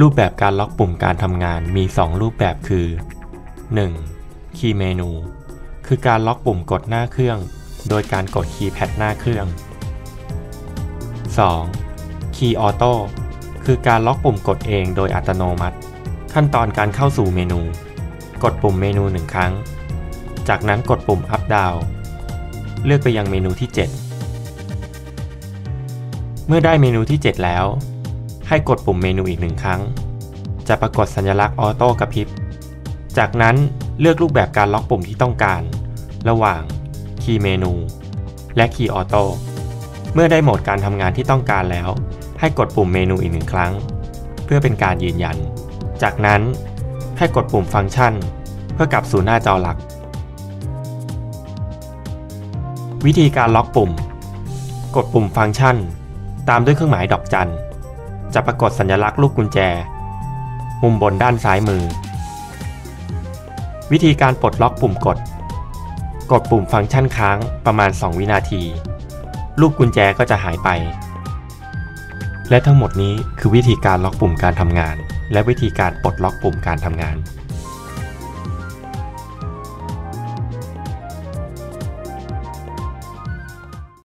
รูปแบบการล็อกปุ่มการทำงานมี 2 รูปแบบคือ 1. คีย์เมนู คือการล็อกปุ่มกดหน้าเครื่อง โดยการกดคีย์แพดหน้าเครื่อง 2. คีย์ออโต้ คือการล็อกปุ่มกดเองโดยอัตโนมัติ ขั้นตอนการเข้าสู่เมนู กดปุ่มเมนูหนึ่งครั้ง จากนั้นกดปุ่ม up down เลือกไปยังเมนูที่ 7 เมื่อได้เมนูที่ 7 แล้ว ให้กดปุ่มเมนูอีกหนึ่งครั้ง จะปรากฏสัญลักษณ์ออโต้กระพริบ จากนั้นเลือกรูปแบบการล็อกปุ่มที่ต้องการ ระหว่างคีย์เมนูและคีย์ออโต้เมื่อได้โหมดการทำงานที่ต้องการแล้ว ให้กดปุ่มเมนูอีกหนึ่งครั้ง เพื่อเป็นการยืนยัน จากนั้นให้กดปุ่มฟังก์ชัน เพื่อกลับสู่หน้าจอหลัก วิธีการล็อกปุ่ม กดปุ่มฟังก์ชัน ตามด้วยเครื่องหมายดอกจัน จะปรากฏสัญลักษณ์ลูกกุญแจ มุมบนด้านซ้ายมือ วิธีการปลดล็อกปุ่มกด กดปุ่มฟังก์ชันค้างประมาณ 2 วินาที ลูกกุญแจก็จะหายไป และทั้งหมดนี้คือวิธีการล็อกปุ่มการทำงาน และวิธีการปลดล็อกปุ่มการทำงาน